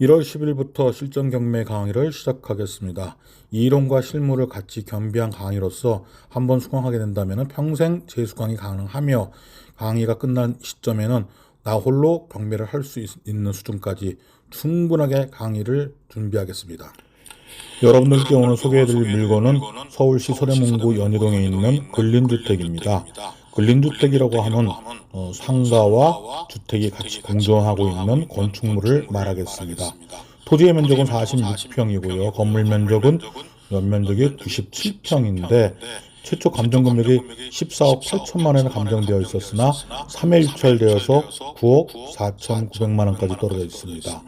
1월 10일부터 실전 경매 강의를 시작하겠습니다. 이 이론과 실무를 같이 겸비한 강의로서 한번 수강하게 된다면 평생 재수강이 가능하며 강의가 끝난 시점에는 나 홀로 경매를 할 수 있는 수준까지 충분하게 강의를 준비하겠습니다. 여러분들께 오늘 소개해드릴 물건은 서울시 서대문구 연희동에 있는 근린주택입니다. 근린주택이라고 하면 어, 상가와 주택이 같이 공존하고 있는 건축물을 말하겠습니다. 토지의 면적은 46평이고요. 건물 면적은 연면적이 97평인데 최초 감정 금액이 14억 8천만 원에 감정되어 있었으나 3회 유찰되어서 9억 4천 9백만 원까지 떨어져 있습니다.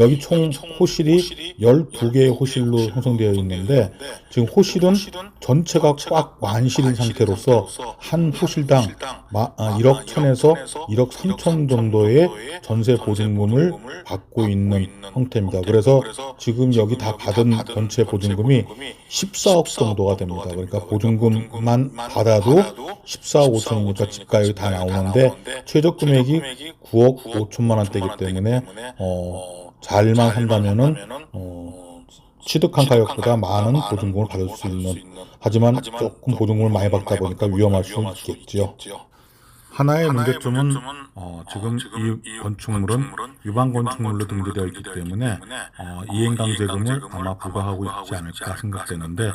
여기 총 호실이 12개의 호실로 형성되어 있는데 지금 호실은 전체가 꽉 완실인 상태로서 한 호실당 마- 아, 1억 천에서 1억 3천 정도의 전세 보증금을 받고 있는 형태입니다. 그래서 지금 여기 다 받은 전체 보증금이 14억 정도가 됩니다. 그러니까 보증금만 받아도 14억 5천이니까 집가액이 다 나오는데 최저 금액이 9억 5천만 원대이기 때문에 어, 잘만 한다면은 어, 취득한 가격보다 많은 보증금을 받을 수 있는. 하지만 조금 보증금을 많이 받다 보니까 위험할 수 있겠지요. 하나의 문제점은 어, 지금 이 건축물은 유방 건축물로 등재되어 있기 때문에 어, 이행강제금을 아마 부과하고 있지 않을까 생각되는데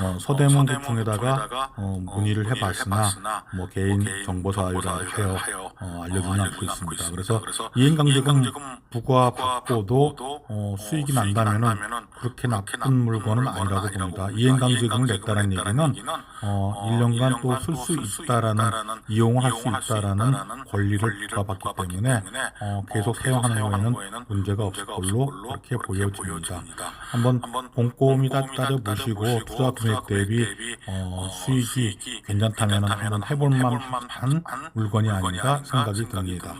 어, 서대문 구청에다가 어, 문의를 해봤으나 뭐 개인 정보 사유라 하여 어, 알려주지 않고 있습니다. 그래서 이행강제금 부과 받고도 어, 수익이 난다면은 그렇게 나쁜 물건은 아니라고 봅니다. 이행강제금을 냈다는 얘기는 어, 1년간 또 쓸 수 있다라는 이용을 할수 있다라는 권리를 부과받기 때문에 어, 계속 사용하는 거에는 문제가 없을 걸로 그렇게 보여집니다. 한번 꼼꼼히 따져 보시고 투자 금액 대비 어, 수익이 괜찮다면 한번 해볼 만한 물건이 아닌가 생각이 듭니다.